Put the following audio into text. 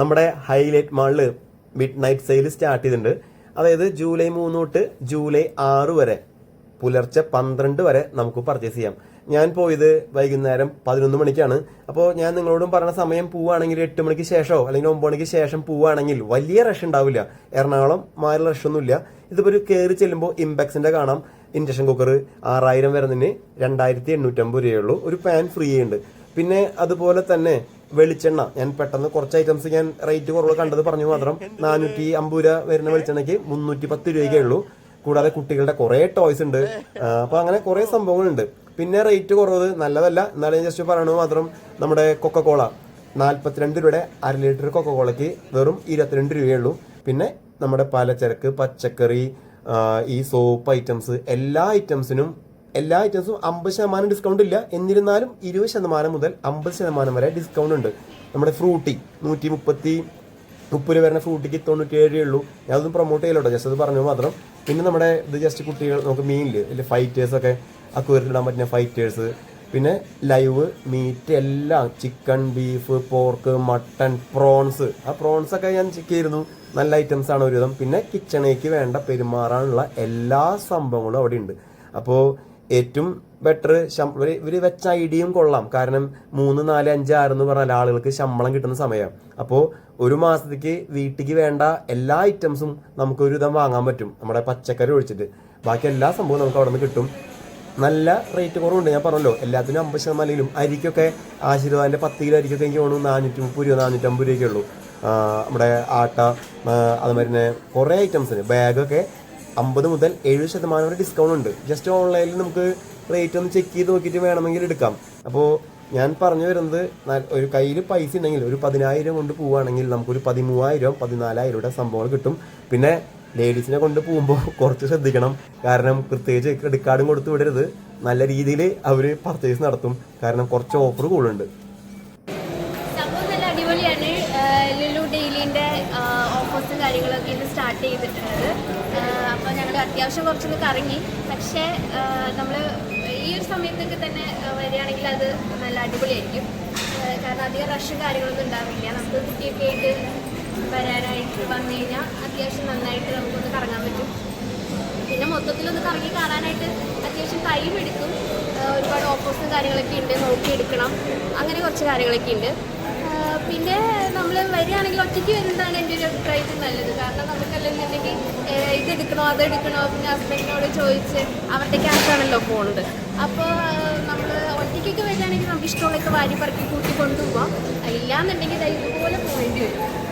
നമ്മുടെ ഹൈലൈറ്റ് മാളിൽ mid night sale start ചെയ്തിട്ടുണ്ട്. അതായത് ജൂലൈ മൂന്ന് തൊട്ട് ജൂലൈ ആറ് വരെ പുലർച്ചെ പന്ത്രണ്ട് വരെ നമുക്ക് പർച്ചേസ് ചെയ്യാം. ഞാൻ പോയത് വൈകുന്നേരം പതിനൊന്ന് മണിക്കാണ്. അപ്പോൾ ഞാൻ നിങ്ങളോടും പറഞ്ഞ സമയം പോവുകയാണെങ്കിൽ എട്ട് മണിക്ക് ശേഷമോ അല്ലെങ്കിൽ ഒമ്പത് മണിക്ക് ശേഷം പോവുകയാണെങ്കിൽ വലിയ റഷ് ഉണ്ടാവില്ല. എറണാകുളം മാറി റഷൊന്നുമില്ല ഇതിപ്പോൾ ഒരു കയറി ചെല്ലുമ്പോൾ ഇമ്പാക്സിന്റെ കാണാം. ഇൻഡക്ഷൻ കുക്കർ ആറായിരം വരുന്നതിന് രണ്ടായിരത്തി എണ്ണൂറ്റമ്പത് രൂപയുള്ളൂ ഒരു പാൻ ഫ്രീ ഉണ്ട്. പിന്നെ അതുപോലെ തന്നെ വെളിച്ചെണ്ണ. ഞാൻ പെട്ടെന്ന് കുറച്ച് ഐറ്റംസ് ഞാൻ റേറ്റ് കുറവ് കണ്ടത് പറഞ്ഞു മാത്രം. നാനൂറ്റി അമ്പത് രൂപ വരുന്ന വെളിച്ചെണ്ണയ്ക്ക് മുന്നൂറ്റി പത്ത് രൂപയ്ക്കേ ഉള്ളൂ. കൂടാതെ കുട്ടികളുടെ കുറേ ടോയ്സ് ഉണ്ട്. അപ്പോൾ അപ്പൊ അങ്ങനെ കുറേ സംഭവങ്ങളുണ്ട്. പിന്നെ റേറ്റ് കുറവ് നല്ലതല്ല. എന്നാലും ജസ്റ്റ് പറയണത് മാത്രം നമ്മുടെ കൊക്കക്കോള നാൽപ്പത്തിരണ്ട് രൂപയുടെ അര ലിറ്റർ കൊക്കക്കോളയ്ക്ക് വെറും ഇരുപത്തിരണ്ട് രൂപയേ ഉള്ളൂ. പിന്നെ നമ്മുടെ പലചരക്ക് പച്ചക്കറി ഈ സോപ്പ് ഐറ്റംസ് എല്ലാ ഐറ്റംസിനും എല്ലാ ഐറ്റംസും അമ്പത് ശതമാനം ഡിസ്കൗണ്ട് ഇല്ല. എന്നിരുന്നാലും ഇരുപത് ശതമാനം മുതൽ അമ്പത് ശതമാനം വരെ ഡിസ്കൗണ്ട് ഉണ്ട്. നമ്മുടെ ഫ്രൂട്ടി നൂറ്റി മുപ്പത്തി മുപ്പത് വരുന്ന ഫ്രൂട്ടിക്ക് തൊണ്ണൂറ്റേഴേ ഉള്ളൂ. ഞാൻ അതൊന്നും പ്രൊമോട്ട് ചെയ്യലോട്ടോ. ജസ്റ്റ് അത് പറഞ്ഞു മാത്രം. പിന്നെ നമ്മുടെ ഇത് ജസ്റ്റ് കുട്ടികൾ നമുക്ക് മീനിൽ അല്ലെങ്കിൽ ഫൈറ്റേഴ്സ് ഒക്കെ അക്വേറിയിലിടാൻ പറ്റുന്ന ഫൈറ്റേഴ്സ് പിന്നെ ലൈവ് മീറ്റ് എല്ലാം. Chicken beef pork mutton prawns ആ പ്രോൺസ് ഒക്കെ ഞാൻ ചെക്ക് ചെയ്തിരുന്നു. നല്ല ഐറ്റംസ് ആണ് ഒരുവിധം. പിന്നെ കിച്ചണേക്ക് വേണ്ട പെരുമാറാനുള്ള എല്ലാ സംഭവങ്ങളും അവിടെ ഉണ്ട് അപ്പോൾ ഏറ്റവും ബെറ്റർ ഇവർ ഇവർ വെച്ച ഐഡിയയും കൊള്ളാം. കാരണം മൂന്ന് നാല് അഞ്ച് ആറ് എന്ന് പറഞ്ഞാൽ ആളുകൾക്ക് ശമ്പളം കിട്ടുന്ന സമയം. അപ്പോൾ ഒരു മാസത്തേക്ക് വീട്ടിലേക്ക് വേണ്ട എല്ലാ ഐറ്റംസും നമുക്ക് ഒരു വിധം വാങ്ങാൻ പറ്റും. നമ്മുടെ പച്ചക്കറി ഒഴിച്ചിട്ട്. ബാക്കി എല്ലാ സംഭവവും നമുക്ക് അവിടെ നിന്ന് കിട്ടും. നല്ല റേറ്റ് കുറവുണ്ട്. ഞാൻ പറഞ്ഞല്ലോ എല്ലാത്തിനും അമ്പത് ശതമാനം അരിക്കൊക്കെ ആശീർവാദിന്റെ പത്ത് കിലോ അരിക്കൊക്കെ എനിക്ക് തോന്നുന്നു നാനൂറ്റി മുപ്പത് രൂപ നാനൂറ്റമ്പത് രൂപയൊക്കെ ഉള്ളൂ. നമ്മുടെ ആട്ട അതുമാതിരി തന്നെ കുറേ ഐറ്റംസിന് ബാഗൊക്കെ അമ്പത് മുതൽ എഴുപത് ശതമാനം വരെ ഡിസ്കൗണ്ട് ഉണ്ട്. ജസ്റ്റ് ഓൺലൈനിൽ നമുക്ക് റേറ്റ് ഒന്ന് ചെക്ക് ചെയ്ത് നോക്കിയിട്ട് വേണമെങ്കിൽ എടുക്കാം. അപ്പോൾ ഞാൻ പറഞ്ഞു വരുന്നത് ഒരു കയ്യിൽ പൈസ ഉണ്ടെങ്കിൽ ഒരു പതിനായിരം കൊണ്ട് പോവുകയാണെങ്കിൽ നമുക്കൊരു പതിമൂവായിരം പതിനാലായിരം സംഭവങ്ങൾ കിട്ടും. പിന്നെ ലേഡീസിനെ കൊണ്ട് പോകുമ്പോൾ കുറച്ച് ശ്രദ്ധിക്കണം. കാരണം പ്രത്യേകിച്ച് ക്രെഡിറ്റ് കാർഡും കൊടുത്ത് വിടരുത്. നല്ല രീതിയിൽ അവർ പർച്ചേസ് നടത്തും. കാരണം കുറച്ച് ഓഫർ കൂടുതലുണ്ട്. ഡെയിലിന്റെ ഓഫേഴ്സും കാര്യങ്ങളൊക്കെ ഇത് സ്റ്റാർട്ട് ചെയ്തിട്ടുള്ളത്. അപ്പോൾ ഞങ്ങൾ അത്യാവശ്യം കുറച്ചൊന്ന് കറങ്ങി. പക്ഷേ നമ്മൾ ഈ ഒരു സമയത്തൊക്കെ തന്നെ വരികയാണെങ്കിൽ അത് നല്ല അടിപൊളിയായിരിക്കും. കാരണം അധികം റഷും കാര്യങ്ങളൊന്നും ഉണ്ടാവില്ല. നമുക്ക് കുട്ടിയൊക്കെ ആയിട്ട് വരാനായിട്ട് വന്നു കഴിഞ്ഞാൽ അത്യാവശ്യം നന്നായിട്ട് നമുക്കൊന്ന് കറങ്ങാൻ പറ്റും. പിന്നെ മൊത്തത്തിലൊന്ന് കറങ്ങി കാണാനായിട്ട് അത്യാവശ്യം ടൈം എടുക്കും. ഒരുപാട് ഓഫേഴ്സും കാര്യങ്ങളൊക്കെ ഉണ്ട് നോക്കി എടുക്കണം അങ്ങനെ കുറച്ച് കാര്യങ്ങളൊക്കെ ഉണ്ട്. പിന്നെ നമ്മൾ വരികയാണെങ്കിൽ ഒറ്റയ്ക്ക് വരുന്നതാണ് എന്റെ ഒരു അഭിപ്രായത്തിൽ നല്ലത്. കാരണം നമുക്കല്ലെന്നുണ്ടെങ്കിൽ ഇത് എടുക്കണോ അത് എടുക്കണോ പിന്നെ ഹസ്ബൻഡിനോട് ചോദിച്ച് അവരുടെ ക്യാഷാണല്ലോ പോകുന്നത് അപ്പോൾ നമ്മൾ ഒറ്റയ്ക്കൊക്കെ വരികയാണെങ്കിൽ നമുക്ക് ഇഷ്ടമുള്ളൊക്കെ വാരി പറക്കി കൂട്ടി കൊണ്ടുപോകാം ഇല്ലാന്നുണ്ടെങ്കിൽ പോകേണ്ടി ഇതുപോലെ